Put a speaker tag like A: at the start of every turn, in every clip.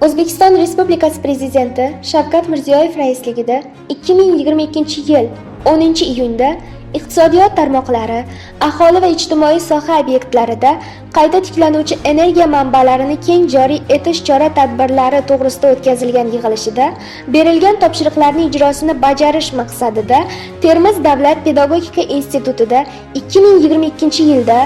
A: O'zbekiston Respublikasi Prezidenti Shavkat Mirziyoyev raisligida 2022-yil 10-iyunda iqtisodiyot tarmoqlari, aholi va ijtimoiy soha obyektlarida qayta tiklanuvchi energiya manbalarini keng joriy etish chora-tadbirlari to'g'risida o'tkazilgan yig'ilishida berilgan topshiriqlarning ijrosini bajarish maqsadida Termiz davlat pedagogika institutida 2022-yilda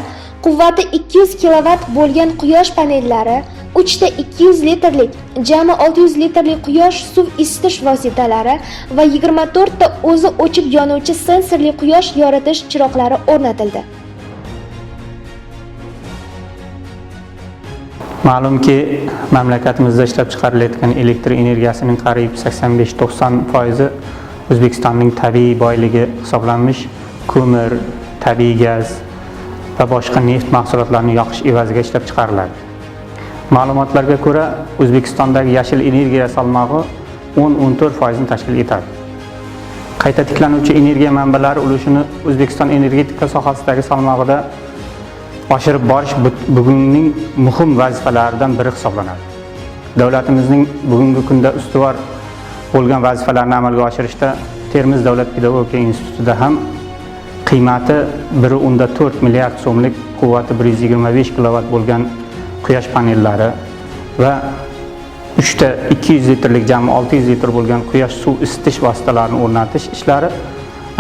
A: quvvati 200 kilovat bo'lgan quyosh panellari, 3 ta 200 litrlik, jami 600 litrli quyosh suv isitish vositalari va 24 ta o'zi o'chib yonuvchi sensorli quyosh yoritish chiroqlari o'rnatildi.
B: Ma'lumki, mamlakatimizda ishlab chiqarilayotgan elektr energiyasining qariyb 85-90 foizi O'zbekistonning tabiiy boyligi hisoblanmish ko'mir, tabiiy gaz va boshqa neft mahsulotlarini yoqish evaziga ishlab chiqariladi. Ma'lumotlarga ko'ra, O'zbekistondagi yashil energiya salmog'i 10-14 foizni tashkil etadi. Qayta tiklanuvchi energiya manbalari ulushini O'zbekiston energetika sohasidagi salmog'ida oshirib borish bugunning muhim vazifalaridan biri hisoblanadi. Davlatimizning bugungi kunda ustuvor bo'lgan vazifalarni amalga oshirishda Termiz davlat pedagogika institutida ham qiymati 1.4 milliard so'mlik quvvati 125 kilovat bo'lgan quyosh panellari va 3 ta 200 litrlik jami 600 litr bo'lgan quyosh suv isitish vositalarini o'rnatish ishlari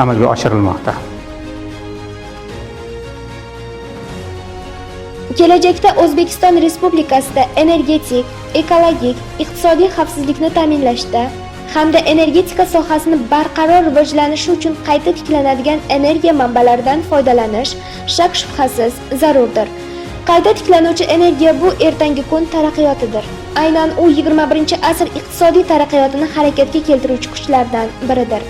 B: amalga oshirilmoqda.
A: Kelajakda O'zbekiston Respublikasida energetik, ekologik, iqtisodiy xavfsizlikni ta'minlashda hamda energetika sohasini barqaror rivojlanishi uchun qayta tiklanadigan energiya manbalaridan foydalanish shak shubhasiz zarurdir. Qayta tiklanuvchi energiya bu ertangi kun taraqqiyotidir. Aynan u 21-asr iqtisodiy taraqqiyotini harakatga keltiruvchi kuchlardan biridir.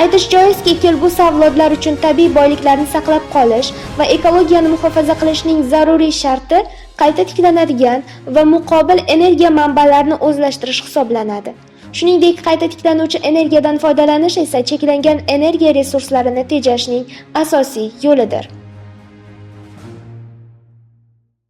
A: Aytish joizki, kelgusi avlodlar uchun tabiiy boyliklarni saqlab qolish va ekologiyani muhofaza qilishning zaruriy sharti qayta tiklanadigan va muqobil energiya manbalarini o'zlashtirish hisoblanadi. Shuningdek, qayta tiklanuvchi energiyadan foydalanish esa cheklangan energiya resurslarini tejashning asosiy yo'lidir.